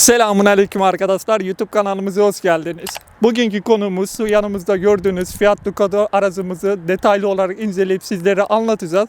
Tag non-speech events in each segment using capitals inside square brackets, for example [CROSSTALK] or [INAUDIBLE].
Selamun Aleyküm arkadaşlar. YouTube kanalımıza hoş geldiniz. Bugünkü konumuz yanımızda gördüğünüz Fiat Ducato aracımızı detaylı olarak inceleyip sizlere anlatacağız.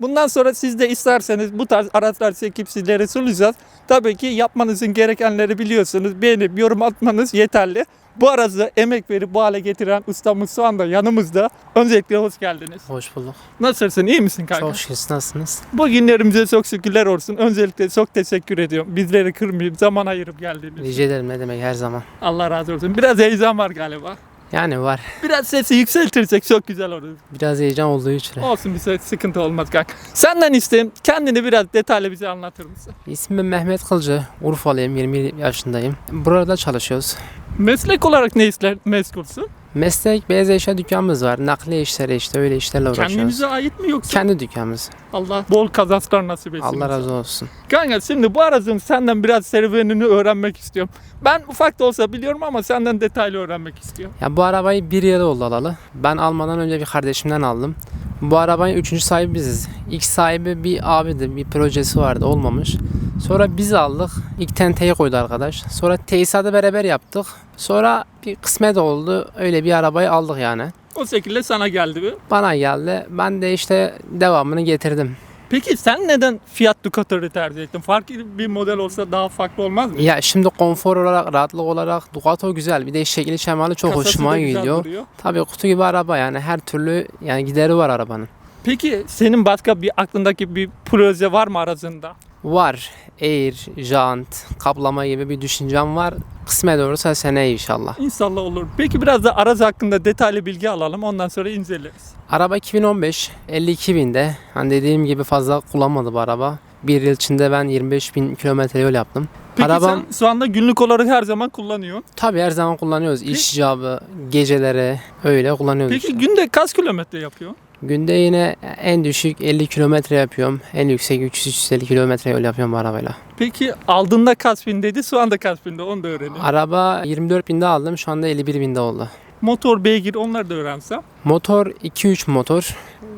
Bundan sonra siz de isterseniz bu tarz araçlar çekip sizlere sunacağız. Tabii ki yapmanızın gerekenleri biliyorsunuz. Beğenip yorum atmanız yeterli. Bu aracı emek verip bu hale getiren ustamız şu anda yanımızda. Öncelikle hoş geldiniz. Hoş bulduk. Nasılsın? iyi misin kanka? Çok şükür. Nasılsınız? Bu günlerimize çok şükürler olsun. Öncelikle çok teşekkür ediyorum. Bizleri kırmayıp zaman ayırıp geldiğiniz için. Rica ederim ne demek her zaman. Allah razı olsun. Biraz heyecan var galiba. Yani var. Biraz sesi yükseltirsek çok güzel olur. Biraz heyecan olduğu için. Olsun bir şey sıkıntı olmaz kanka. Senden isteyeyim kendini biraz detaylı bize anlatır mısın? İsmim Mehmet Kılcı. Urfalıyım. 20 yaşındayım. Burada çalışıyoruz. Meslek olarak ne işler meşgulsün? Meslek beyaz eşya dükkanımız var. Nakliye işleri işte öyle işlerle uğraşıyoruz. Kendinize ait mi yoksa? Kendi dükkanımız. Allah bol kazançlar nasip etsin. Allah razı olsun. Kanka şimdi bu aracın senden biraz serüvenini öğrenmek istiyorum. Ben ufak da olsa biliyorum ama senden detaylı öğrenmek istiyorum. Ya bu arabayı bir yıl oldu alalı. Ben almadan önce bir kardeşimden aldım. Bu arabanın üçüncü sahibi biziz. İlk sahibi bir abidi, bir projesi vardı olmamış. Sonra biz aldık. İlk tenteyi koydu arkadaş. Sonra tesisatı beraber yaptık. Sonra bir kısmet oldu. Öyle bir arabayı aldık yani. O şekilde sana geldi bu. Bana geldi. Ben de işte devamını getirdim. Peki sen neden Fiat Ducato'yu tercih ettin? Farklı bir model olsa daha farklı olmaz mı? Ya şimdi konfor olarak, rahatlık olarak Ducato güzel. Bir de şekli şemali çok Kasası hoşuma gidiyor. duruyor. Tabii kutu gibi araba yani her türlü yani gideri var arabanın. Peki senin başka bir aklındaki bir proje var mı aracında? Var. Air, jant, kaplama gibi bir düşüncem var. Kısmet olursa seneye inşallah. İnşallah olur. Peki biraz da araç hakkında detaylı bilgi alalım. Ondan sonra inceleriz. Araba 2015, 52 binde. Hani dediğim gibi fazla kullanmadı bu araba. Bir yıl içinde ben 25 bin kilometre yol yaptım. Peki Arabam sen şu anda günlük olarak her zaman kullanıyorsun. tabii her zaman kullanıyoruz. İş icabı, geceleri öyle kullanıyoruz. Peki işte. günde kaç kilometre yapıyor? Günde yine en düşük 50 kilometre yapıyorum. En yüksek 300-350 kilometre yol yapıyorum arabayla. Peki aldığında kaç bin dedi, şu anda kaç binde onu da öğrenelim. Araba 24 binde aldım. Şu anda 51 binde oldu. Motor, beygir onları da öğrensem. Motor 2-3 motor.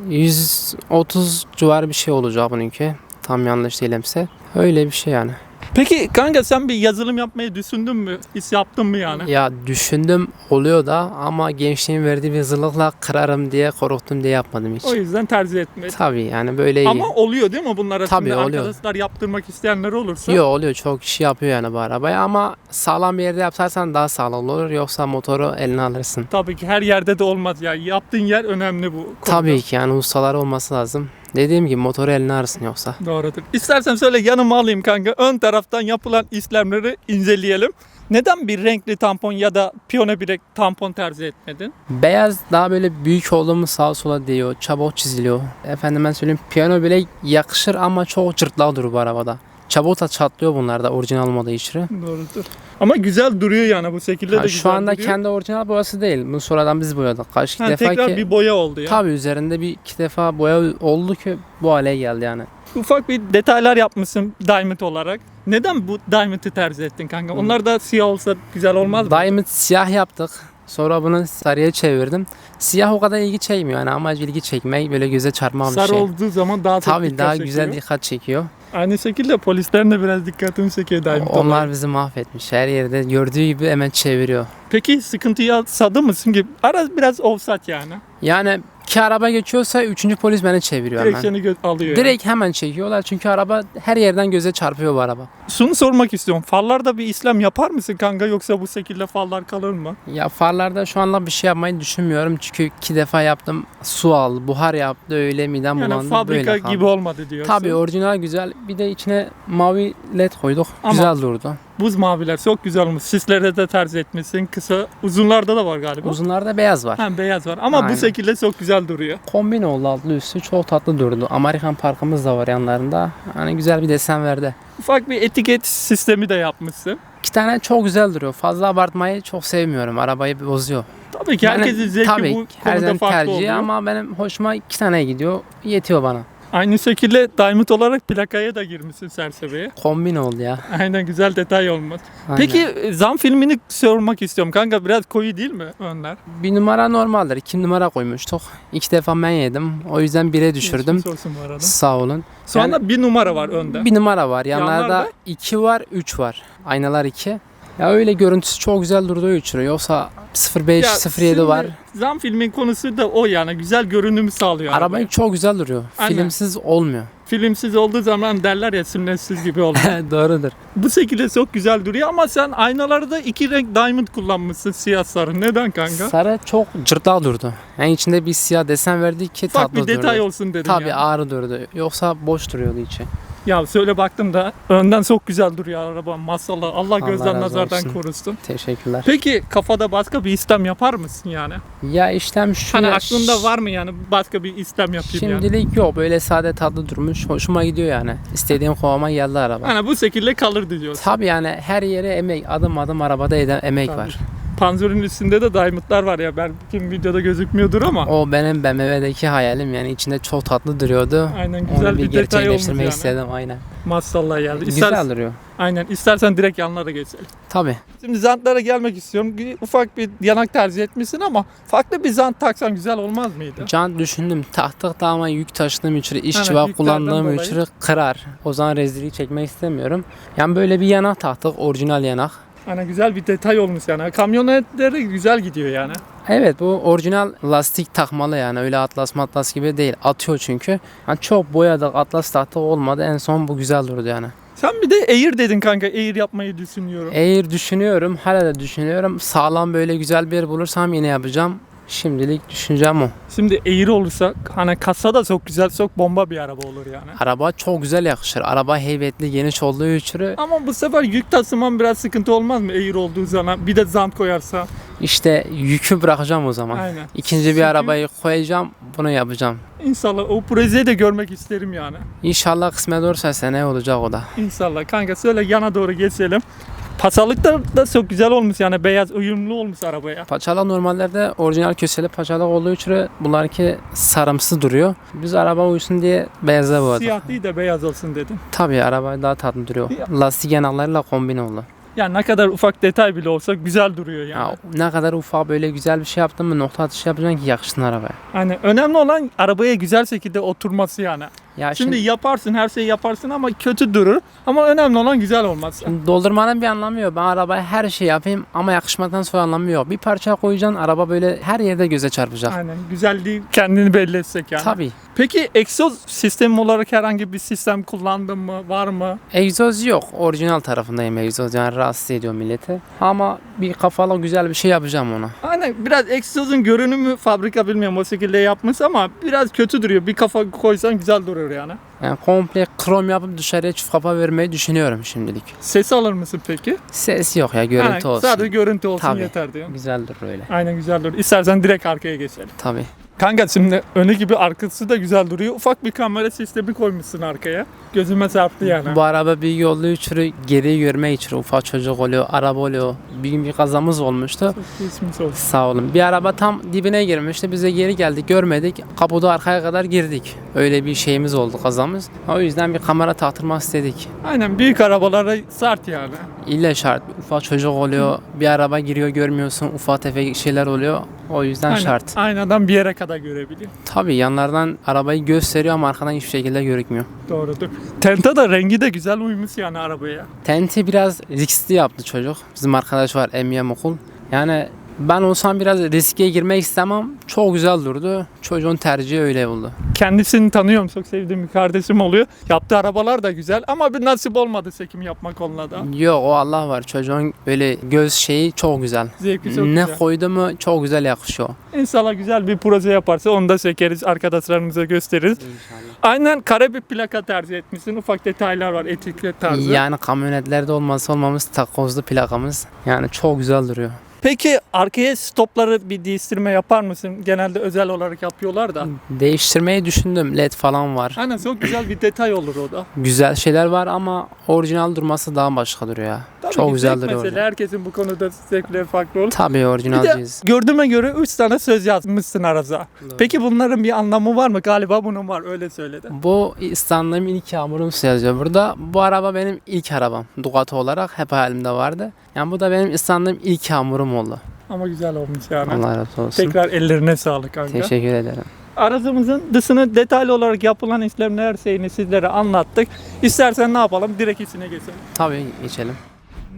130 civarı bir şey olacak bununki. Tam yanlış değilimse. Öyle bir şey yani. Peki kanka sen bir yazılım yapmayı düşündün mü? Hiç yaptın mı yani? Ya düşündüm oluyor da ama gençliğin verdiği bir hazırlıkla kırarım diye korktum diye yapmadım hiç. O yüzden tercih etmedin. Tabii yani böyle iyi. Ama oluyor değil mi bunlar arasında? Tabii, oluyor. Arkadaşlar yaptırmak isteyenler olursa. Yok oluyor çok kişi yapıyor yani bu arabayı ama sağlam bir yerde yapsarsan daha sağlam olur yoksa motoru eline alırsın. Tabii ki her yerde de olmaz ya. Yaptığın yer önemli bu. konuda. Tabii ki yani ustalar olması lazım. Dediğim gibi motoru eline alırsın yoksa. Doğrudur. İstersen söyle yanıma alayım kanka. Ön taraftan yapılan işlemleri inceleyelim. Neden bir renkli tampon ya da piyano bilek tampon tercih etmedin? Beyaz daha böyle büyük olduğumu sağa sola değiyor. Çabuk çiziliyor. Efendim ben söyleyeyim piyano bile yakışır ama çok cırtlak durur bu arabada. Çabuk da çatlıyor bunlar da orijinal olmadığı için. Doğrudur. Ama güzel duruyor yani bu şekilde de Ha, güzel şu anda duruyor. kendi orijinal boyası değil. Bunu sonradan biz boyadık. Kaç iki Ha, defa tekrar ki. bir boya oldu ya. Tabii üzerinde bir iki defa boya oldu ki bu hale geldi yani. Ufak bir detaylar yapmışsın Diamond olarak. Neden bu Diamond'ı tercih ettin kanka? Onlar da siyah olsa güzel olmaz mı? Diamond siyah yaptık. Sonra bunu sarıya çevirdim. Siyah o kadar ilgi çekmiyor yani amacı ilgi çekmek böyle göze çarpmam bir Sarı şey. olduğu zaman daha çok Tabii dikkat daha çekiyor. güzel dikkat çekiyor. Aynı şekilde polislerin de biraz dikkatini çekiyor Diamond Onlar olarak. bizi mahvetmiş. Her yerde gördüğü gibi hemen çeviriyor. Peki sıkıntıyı sadı mısın ki? Ara biraz offsat yani. Yani iki araba geçiyorsa üçüncü polis beni çeviriyor Direkt hemen. seni gö- alıyor. Direkt hemen çekiyorlar çünkü araba her yerden göze çarpıyor bu araba. Yani. Şunu sormak istiyorum. Farlarda bir işlem yapar mısın kanka yoksa bu şekilde farlar kalır mı? Ya farlarda şu anlık bir şey yapmayı düşünmüyorum çünkü iki defa yaptım. Su al, buhar yaptı öyle midem Yani bulandı fabrika böyle kaldı. gibi olmadı diyorsun. Tabii orijinal güzel. Bir de içine mavi led koyduk. Ama- Güzel durdu. Buz maviler çok güzel olmuş. Sislere de tercih etmişsin. Kısa, uzunlarda da var galiba. Uzunlarda beyaz var. Ha, beyaz var ama Aynen. bu şekilde çok güzel duruyor. Kombin oldu altlı üstü çok tatlı durdu. Amerikan parkımız da var yanlarında. Hani güzel bir desen verdi. Ufak bir etiket sistemi de yapmışsın. İki tane çok güzel duruyor. Fazla abartmayı çok sevmiyorum. Arabayı bozuyor. Tabii ki herkesin zevki tabii, bu konuda farklı tercihi oluyor. ama benim hoşuma iki tane gidiyor. Yetiyor bana. Aynı şekilde Diamond olarak plakaya da girmişsin sersebeye. Kombin oldu ya. Aynen güzel detay olmuş. Aynen. Peki e, zam filmini sormak istiyorum. Kanka biraz koyu değil mi Önder? bir numara normaldir. İki numara koymuştuk. İki defa ben yedim. O yüzden bire düşürdüm. Geçmiş olsun bu arada. Sağ olun. Şu anda bir numara var önde. Bir numara var. Yanlarda Yanlarda? iki var, üç var. Aynalar iki. Ya öyle görüntüsü çok güzel durduğu için. Yoksa 05, Ya 07 şimdi var. Zam filmin konusu da o yani. Güzel görünümü sağlıyor. Arabaya. çok güzel duruyor. Aynen. Filmsiz olmuyor. Filmsiz olduğu zaman derler ya sünnetsiz gibi oldu. [LAUGHS] Doğrudur. bu şekilde çok güzel duruyor ama sen aynalarda iki renk diamond kullanmışsın siyah sarı. Neden kanka? Sarı çok cırtlağı durdu. Yani içinde bir siyah desen verdi ki Ufak tatlı bir durdu. detay olsun dedim Tabii yani. ağrı durdu. Yoksa boş duruyordu içi. Ya söyle baktım da önden çok güzel duruyor araba maşallah. Allah, Allah gözden nazardan olsun. korusun. Teşekkürler. Peki kafada başka bir istem yapar mısın yani? Ya işlem şu Hani ya- aklında var mı yani başka bir istem yapayım yani? Şimdilik yok. Böyle sade tatlı durmuş. Hoşuma gidiyor yani. İstediğim kovama geldi araba. Hani bu şekilde kalır diyorsun. Tabii yani her yere emek, adım adım arabada eden emek Tabii. var. Panzer'ın üstünde de diamondlar var ya belki videoda gözükmüyordur ama O benim BMW'deki hayalim yani içinde çok tatlı duruyordu. aynen güzel Onu bir bir detay olmuş yani. istedim aynen. Maşallah geldi. Güzel İster, duruyor. aynen istersen direkt yanlara geçelim. Tabii. Şimdi zantlara gelmek istiyorum. Ufak bir yanak tercih etmişsin ama farklı bir zant taksan güzel olmaz mıydı? Can düşündüm taktık da ama yük taşıdığım için, iş Aynen, çıvak yüklerden kullandığım için kırar. O zaman rezillik çekmek istemiyorum. Yani böyle bir yanak taktık, orijinal yanak. Hani güzel bir detay olmuş yani. Kamyonetleri güzel gidiyor yani. Evet bu orijinal lastik takmalı yani öyle atlas matlas gibi değil. Atıyor çünkü. Yani çok boyadık atlas taktık olmadı en son bu güzel durdu yani. Sen bir de Air dedin kanka. Air yapmayı düşünüyorum. Eğer düşünüyorum hala da düşünüyorum sağlam böyle güzel bir yer bulursam yine yapacağım. Şimdilik düşüncem o. Şimdi Air olursa hani kasa da çok güzel, çok bomba bir araba olur yani. Araba çok güzel yakışır. Araba heybetli geniş olduğu için Ama bu sefer yük taşıman biraz sıkıntı olmaz mı Air olduğu zaman? Bir de zant koyarsa. işte yükü bırakacağım o zaman. Aynen. İkinci bir Çünkü arabayı koyacağım bunu yapacağım. İnşallah o projeyi de görmek isterim yani. İnşallah kısmet olursa sene olacak o da. İnşallah. Kanka söyle yana doğru geçelim. Pasalıklar da çok güzel olmuş yani beyaz uyumlu olmuş arabaya. Paçalı normallerde orijinal köseli paçalı olduğu için bunlarki sarımsı duruyor. Biz araba uysun diye beyaza boyadık. Siyah değil de beyaz olsun dedim. Tabii araba daha tatlı duruyor. Ya. Lastik yanaklarıyla kombin oldu. Yani ne kadar ufak detay bile olsa güzel duruyor yani. Ya, ne kadar ufak böyle güzel bir şey yaptın mı nokta atışı yapacaksın ki yakışsın arabaya. Hani önemli olan arabaya güzel şekilde oturması yani. Ya Şimdi şimdi, yaparsın her şeyi yaparsın ama kötü durur. Ama önemli olan güzel olması. şimdi doldurmanın bir anlamı yok. Ben arabaya her şey yapayım ama yakışmadan sonra anlamı yok. Bir parça koyacaksın araba böyle her yerde göze çarpacak. Aynen güzelliği kendini belli etsek yani. Tabii. Peki egzoz sistemi olarak herhangi bir sistem kullandın mı? Var mı? Egzoz yok. Orijinal tarafındayım egzoz. Yani rahatsız ediyor milleti. Ama bir kafalı güzel bir şey yapacağım ona. Aynen biraz egzozun görünümü fabrika bilmiyorum o şekilde yapmış ama biraz kötü duruyor. Bir kafa koysan güzel durur yani. Yani komple krom yapıp dışarıya çift kafa vermeyi düşünüyorum şimdilik. Ses alır mısın peki? Ses yok ya görüntü Aynen, olsun. Sadece görüntü olsun Tabii. yeter diyor. Güzeldir öyle. Aynen güzel durur. İstersen direkt arkaya geçelim. Tabii. Kanka şimdi önü gibi arkası da güzel duruyor. Ufak bir kamera sistemi koymuşsun arkaya. Gözüme çarptı yani. Bu araba bir yollu üçürü geri görmek için ufak çocuk oluyor, araba oluyor. Bir gün bir kazamız olmuştu. Çok geçmiş olsun. Sağ olun. Bir araba tam dibine girmişti. Biz de geri geldik görmedik. Kapuda arkaya kadar girdik. Öyle bir şeyimiz oldu kazamız. O yüzden bir kamera taktırmak istedik. Aynen büyük arabalara sert yani. İlle şart. Ufak çocuk oluyor. Bir araba giriyor görmüyorsun. Ufak tefek şeyler oluyor. O yüzden Aynen. şart. Aynadan bir yere kadar görebiliyor. Tabii yanlardan arabayı gösteriyor ama arkadan hiçbir şekilde görükmüyor. Doğrudur. Tenta da rengi de güzel uymuş yani arabaya. Tenti biraz riskli yaptı çocuk. Bizim arkadaş var Emiye Mokul. Yani Ben olsam biraz riske girmek istemem. Çok güzel durdu. Çocuğun tercihi öyle oldu. Kendisini tanıyorum. Çok sevdiğim bir kardeşim oluyor. Yaptığı arabalar da güzel ama bir nasip olmadı sekim yapmak onunla da. Yok o Allah var. Çocuğun böyle göz şeyi çok güzel. Zevki çok ne güzel. koydu mu çok güzel yakışıyor. İnşallah güzel bir proje yaparsa onu da çekeriz. Arkadaşlarımıza gösteririz. Aynen kare bir plaka tercih etmişsin. Ufak detaylar var. Etiket tarzı. Yani kamyonetlerde olmazsa olmamız takozlu plakamız. Yani çok güzel duruyor. Peki arkaya stopları bir değiştirme yapar mısın? Genelde özel olarak yapıyorlar da. Değiştirmeyi düşündüm. LED falan var. Aynen çok güzel bir detay olur o da. Güzel şeyler var ama orijinal durması daha başka duruyor ya. Tabii çok ki güzel zevk duruyor. Mesela herkesin bu konuda zevkleri farklı olur. Tabii orijinalciyiz. gördüğüme göre 3 tane söz yazmışsın araza. Peki bunların bir anlamı var mı? Galiba bunun var öyle söyledi. Bu İstanbul'un ilk yağmurum yazıyor burada. Bu araba benim ilk arabam. Ducati olarak hep hayalimde vardı. Yani bu da benim İstanbul'un ilk yağmurum oldu. Ama güzel olmuş yani. Allah razı olsun. Tekrar ellerine sağlık kanka. Teşekkür ederim. Aracımızın dışını detaylı olarak yapılan işlemler her şeyini sizlere anlattık. İstersen ne yapalım? Direkt içine geçelim. Tabii geçelim.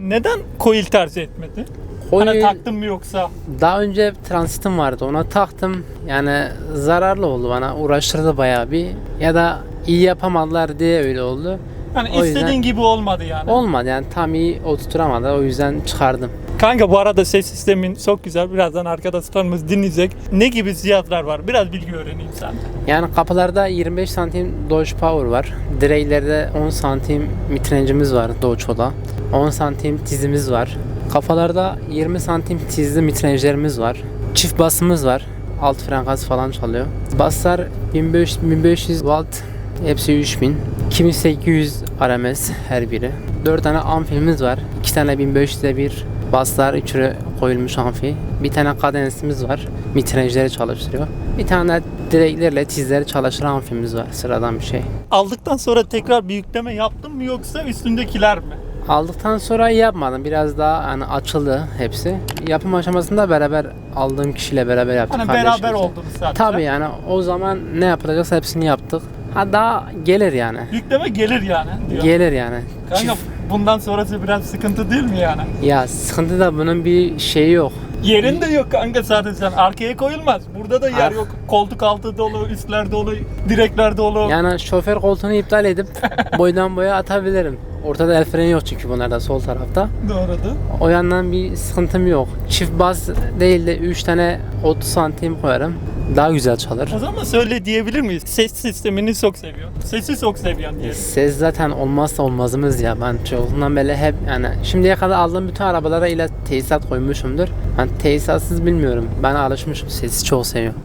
Neden coil tercih etmedi? Coil- Hani taktın mı yoksa? Daha önce transitim vardı ona taktım. Yani zararlı oldu bana. Uğraştırdı bayağı bir. Ya da iyi yapamadılar diye öyle oldu. Hani O istediğin yüzden- gibi olmadı yani. Olmadı yani tam iyi oturtamadı. O yüzden çıkardım. Kanka bu arada ses sistemin çok güzel. Birazdan arkadaşlarımız dinleyecek. Ne gibi cihazlar var? Biraz bilgi öğreneyim sen. Yani kapılarda 25 santim Dodge Power var. Direğlerde 10 santim mitrencimiz var Dodge'da. 10 santim tizimiz var. Kafalarda 20 santim tizli mitrenclerimiz var. Çift basımız var. Alt fren gaz falan çalıyor. Baslar 1500, 1500 watt. Hepsi 3000. 2800 RMS her biri. 4 tane amfimiz var. 2 tane 1500'e bir baslar içeri koyulmuş amfi. Bir tane kadensimiz var. Mitrenjleri çalıştırıyor. Bir tane direklerle tizleri çalıştıran amfimiz var. Sıradan bir şey. Aldıktan sonra tekrar bir yükleme yaptın mı yoksa üstündekiler mi? Aldıktan sonra yapmadım. Biraz daha hani açıldı hepsi. Yapım aşamasında beraber aldığım kişiyle beraber yaptık. Hani beraber oldunuz zaten. Tabii yani o zaman ne yapılacaksa hepsini yaptık. Ha daha gelir yani. Yükleme gelir yani diyor. Gelir yani. Kanka Çift- bundan sonrası biraz sıkıntı değil mi yani? Ya sıkıntı da bunun bir şeyi yok. Yerin de yok kanka sadece sen. Arkaya koyulmaz. Burada da yer Ah. yok. Koltuk altı dolu, üstler dolu, direkler dolu. Yani şoför koltuğunu iptal edip [LAUGHS] boydan boya atabilirim. Ortada el freni yok çünkü bunlarda sol tarafta. Doğrudu. O yandan bir sıkıntım yok. Çift bas değil de 3 tane 30 santim koyarım. Daha güzel çalır. O zaman söyle diyebilir miyiz? Ses sistemini çok seviyor. Sesi çok seviyorsun diyelim. Ses zaten olmazsa olmazımız ya. Ben çocukluğumdan beri hep yani şimdiye kadar aldığım bütün arabalara ile tesisat koymuşumdur. Ben tesisatsız bilmiyorum. Ben alışmışım. Sesi çok seviyorum.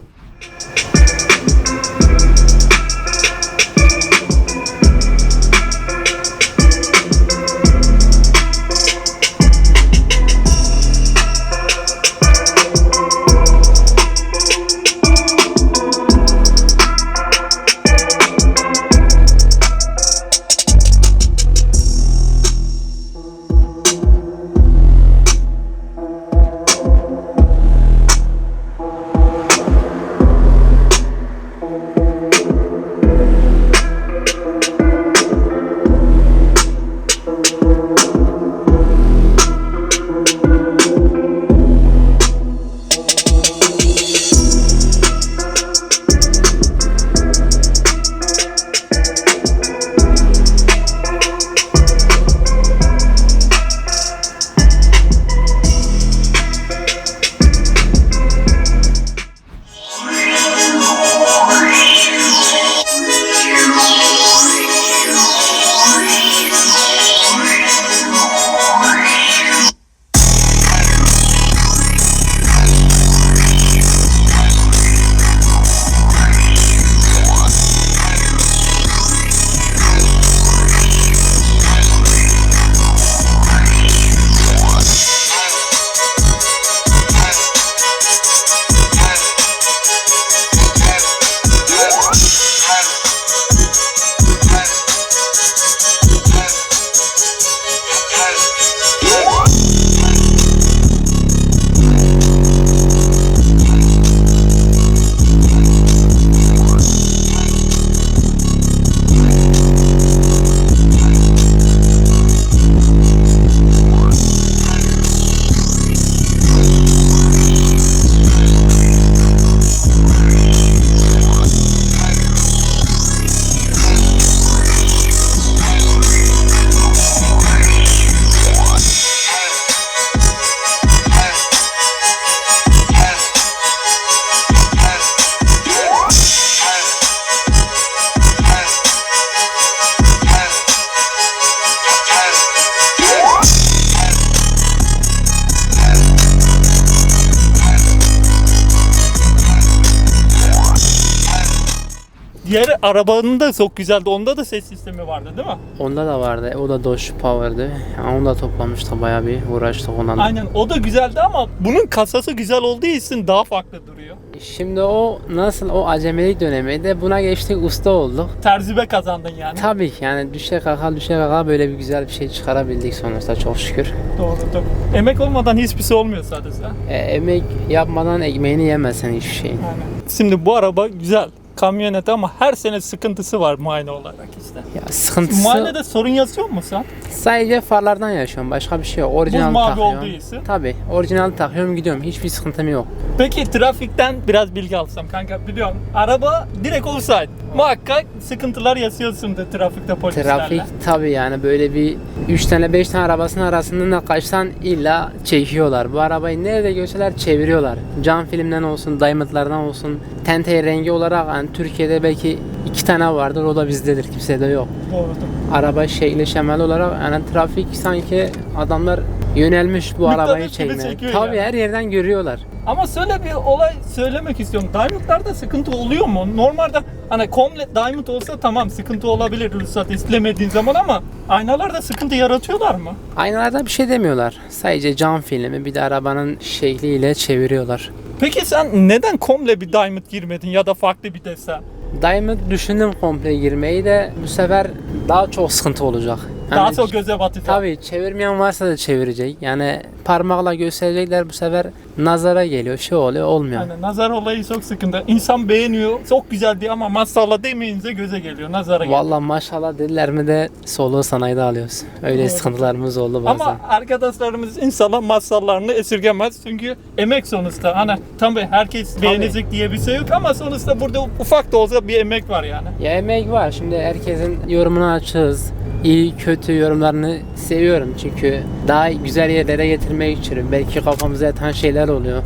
Arabanın da çok güzeldi. Onda da ses sistemi vardı değil mi? Onda da vardı. O da Dodge Power'dı. Yani onu da toplamıştık bayağı bir uğraştık da. Aynen o da güzeldi ama bunun kasası güzel olduğu için daha farklı duruyor. Şimdi o nasıl o acemilik dönemiydi buna geçtik usta olduk. Terzibe kazandın yani. Tabii ki yani düşe kalka düşe kalka böyle bir güzel bir şey çıkarabildik sonuçta çok şükür. Doğru doğru. Emek olmadan hiçbir şey olmuyor sadece. E, emek yapmadan ekmeğini yemezsen hiçbir şeyin. Aynen. Şimdi bu araba güzel. Kamyonet ama her sene sıkıntısı var muayene olarak işte. Ya sıkıntısı Muayenede sorun yazıyor mu sen? sadece farlardan yaşıyorum başka bir şey yok. Orijinal mavi takıyorum. olduğu için. Tabii orijinal takıyorum gidiyorum hiçbir sıkıntım yok. Peki trafikten biraz bilgi alsam kanka biliyorum. Araba direkt offside. Muhakkak sıkıntılar yaşıyorsundur trafikte polislerle. Trafik tabii yani böyle bir 3 tane 5 tane arabasının arasından da kaçtan illa çekiyorlar. Bu arabayı nerede görseler çeviriyorlar. Cam filmden olsun, diamondlardan olsun, tente rengi olarak yani Türkiye'de belki iki tane vardır o da bizdedir kimsede yok. Doğrudur. Araba şekli şemali olarak yani trafik sanki adamlar yönelmiş bu Mıknatıs arabayı gibi çekmeye. çekiyor Tabii yani. her yerden görüyorlar. Ama şöyle bir olay söylemek istiyorum. Diamond'larda sıkıntı oluyor mu? Normalde hani komple Diamond olsa tamam sıkıntı olabilir ruhsat istemediğin zaman ama aynalarda sıkıntı yaratıyorlar mı? Aynalarda bir şey demiyorlar. Sadece cam filmi bir de arabanın şekliyle çeviriyorlar. Peki sen neden komple bir Diamond girmedin ya da farklı bir desen? Diamond düşündüm komple girmeyi de bu sefer daha çok sıkıntı olacak. Daha Yani çok göze batacak. Tabii çevirmeyen varsa da çevirecek. Yani parmakla gösterecekler bu sefer nazara geliyor. Şey oluyor olmuyor. Yani nazar olayı çok sıkıntı. İnsan beğeniyor, çok güzel diyor ama maşallah demeyince göze geliyor, nazara geliyor. Vallahi maşallah dediler mi de soluğu sanayide alıyoruz. Öyle Doğru. sıkıntılarımız oldu bazen. Ama arkadaşlarımız inşallah masallarını esirgemez. Çünkü emek sonuçta. Hani tabii herkes beğenecek diye bir şey yok ama sonuçta burada ufak da olsa bir emek var yani. Ya emek var. Şimdi herkesin yorumunu açığız. İyi kötü yorumlarını seviyorum çünkü daha güzel yerlere getirmek için belki kafamıza yatan şeyler oluyor.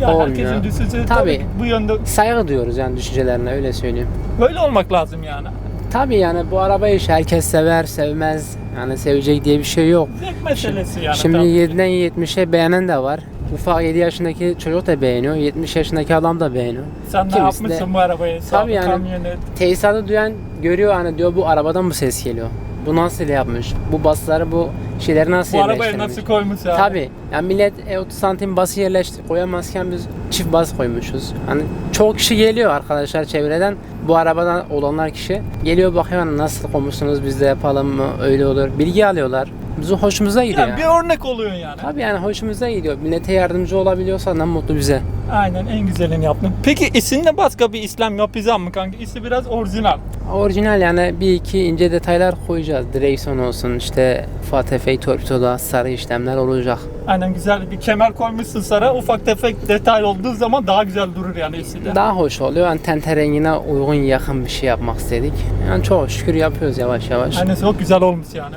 Ya Olmuyor. herkesin düşüncesi tabii. Tabii. bu yönde Saygı duyuyoruz yani düşüncelerine öyle söyleyeyim. böyle olmak lazım yani. Tabii yani bu arabayı işte herkes sever, sevmez. Yani sevecek diye bir şey yok. Zevk meselesi yani. Şimdi tabii. 7'den 70'e beğenen de var. Ufak 7 yaşındaki çocuk da beğeniyor, 70 yaşındaki adam da beğeniyor. Sen ne kimisi de- yapmışsın bu arabayı? Tabii yani. Kamyonet. Tesisatı duyan görüyor hani diyor bu arabadan bu ses geliyor. Bu nasıl yapmış? Bu basları bu şeyleri nasıl Bu arabaya yerleştirmiş? nasıl koymuş ya? Tabii. Yani millet e, 30 santim bası yerleştir koyamazken biz çift bas koymuşuz. Hani çok kişi geliyor arkadaşlar çevreden. Bu arabadan olanlar kişi geliyor bakıyor hani nasıl koymuşsunuz biz de yapalım mı öyle olur. Bilgi alıyorlar. Bizim hoşumuza gidiyor. Yani Yani bir örnek oluyor yani. Tabii yani hoşumuza gidiyor. Millete yardımcı olabiliyorsa ne mutlu bize. Aynen en güzelini yaptın. Peki isimde başka bir İslam yapacağım mı kanka? İsi biraz orijinal. Orijinal yani bir iki ince detaylar koyacağız. Direksiyon olsun işte ufak tefek torpidoda sarı işlemler olacak. Aynen güzel bir kemer koymuşsun sana ufak tefek detay olduğu zaman daha güzel durur yani iside. Daha hoş oluyor. Yani tente rengine uygun yakın bir şey yapmak istedik. Yani çok şükür yapıyoruz yavaş yavaş. Aynen çok güzel olmuş yani.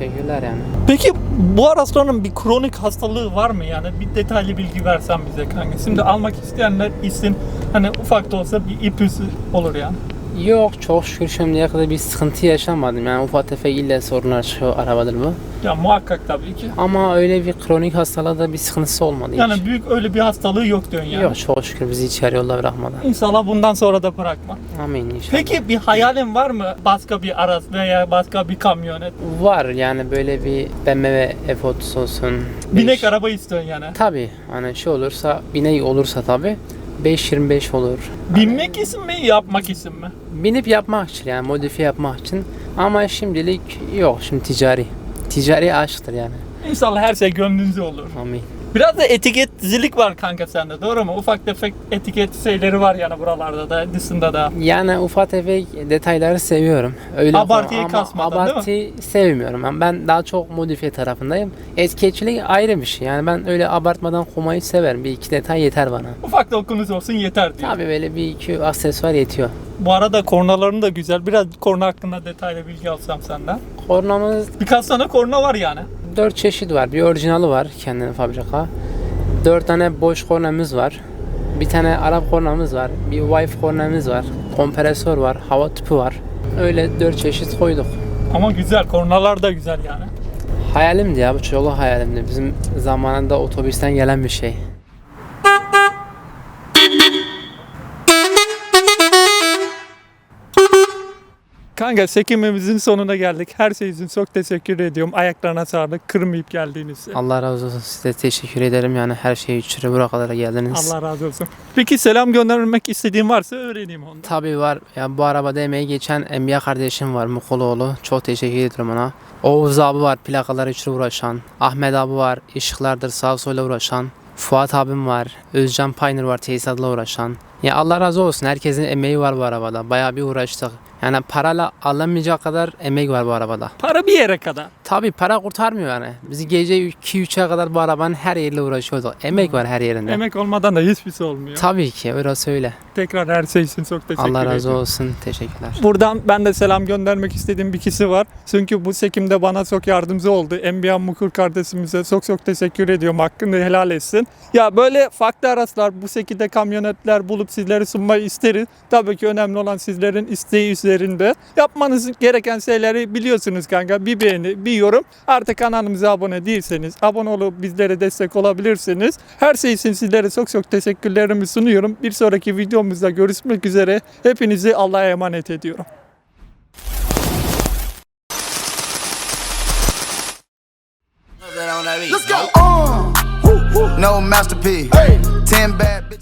Teşekkürler yani. Peki bu araçların bir kronik hastalığı var mı yani? Bir detaylı bilgi versen bize kanka. Şimdi almak isteyenler isim hani ufak da olsa bir ipucu olur yani. Yok çok şükür şimdiye kadar bir sıkıntı yaşamadım. Yani ufak tefek ille sorunlar çıkıyor arabadır bu. Ya muhakkak tabii ki. Ama öyle bir kronik hastalığa da bir sıkıntısı olmadı Yani hiç. büyük öyle bir hastalığı yok diyorsun yani. Yok çok şükür bizi hiç yarı yolda bırakmadı. İnşallah bundan sonra da bırakma. Amin inşallah. Peki bir hayalin var mı? Başka bir araç veya başka bir kamyonet? Var yani böyle bir BMW F30 olsun. Binek araba istiyorsun yani. Tabii hani şey olursa binek olursa tabii 5.25 olur. Binmek isim mi, yapmak isim mi? Binip yapmak için yani modifiye yapmak için ama şimdilik yok şimdi ticari. Ticari aşktır yani. İnşallah her şey gönlünüzce olur. Amin. Biraz da etiketcilik var kanka sende doğru mu? Ufak tefek etiket şeyleri var yani buralarda da dışında da. Yani ufak tefek detayları seviyorum. Öyle Abartıyı ama kasmadan, değil mi? abartıyı sevmiyorum. Ben, ben daha çok modifiye tarafındayım. Etiketçilik ayrı bir şey. Yani ben öyle abartmadan kumayı severim. Bir iki detay yeter bana. Ufak dokunuş olsun yeter diyor. Tabii böyle bir iki aksesuar yetiyor. Bu arada kornaların da güzel. Biraz korna hakkında detaylı bilgi alsam senden. Kornamız Birkaç tane korna var yani. 4 çeşit var. Bir orijinali var kendine fabrika. 4 tane boş kornamız var. Bir tane Arap kornamız var. Bir wife kornamız var. Kompresör var. Hava tüpü var. Öyle 4 çeşit koyduk. Ama güzel. Kornalar da güzel yani. Hayalimdi ya bu çoğu hayalimdi. Bizim zamanında otobüsten gelen bir şey. Kanka çekimimizin sonuna geldik. Her şey için çok teşekkür ediyorum. Ayaklarına sağlık. Kırmayıp geldiğiniz için. Allah razı olsun. Size teşekkür ederim yani her şey için buraya kadar geldiniz. Allah razı olsun. Peki selam göndermek istediğin varsa öğreneyim ondan. Tabii var. Ya bu arabada emeği geçen Enbiya kardeşim var Mukoloğlu. Çok teşekkür ederim ona. Oğuz abi var plakalar için uğraşan. Ahmet abi var ışıklardır sağ sola uğraşan. Fuat abim var. Özcan Payner var tesisatla uğraşan. Ya Allah razı olsun. Herkesin emeği var bu arabada. Bayağı bir uğraştık. Yani parayla alamayacak kadar emek var bu arabada. Para bir yere kadar. Tabii para kurtarmıyor yani. Biz gece 2-3'e kadar bu arabanın her yeriyle uğraşıyorduk. Emek var her yerinde. Emek olmadan da hiçbir şey olmuyor. Tabii ki orası öyle. Tekrar her şey için çok teşekkür Allah razı olsun. Teşekkürler. Buradan ben de selam göndermek istediğim bir kişi var. Çünkü bu çekimde bana çok yardımcı oldu. Enbiya Mukur kardeşimize çok çok teşekkür ediyorum. Hakkını helal etsin. Ya böyle farklı araçlar, bu şekilde kamyonetler bulup sizlere sunmayı isteriz. Tabii ki önemli olan sizlerin isteği üzerinde. Yapmanız gereken şeyleri biliyorsunuz kanka. Bir beğeni, bir yorum. Artık kanalımıza abone değilseniz, abone olup bizlere destek olabilirsiniz. Her şey için sizlere çok çok teşekkürlerimi sunuyorum. Bir sonraki videomuzda görüşmek üzere. Hepinizi Allah'a emanet ediyorum. Let's go. No masterpiece. Ten bad bitches.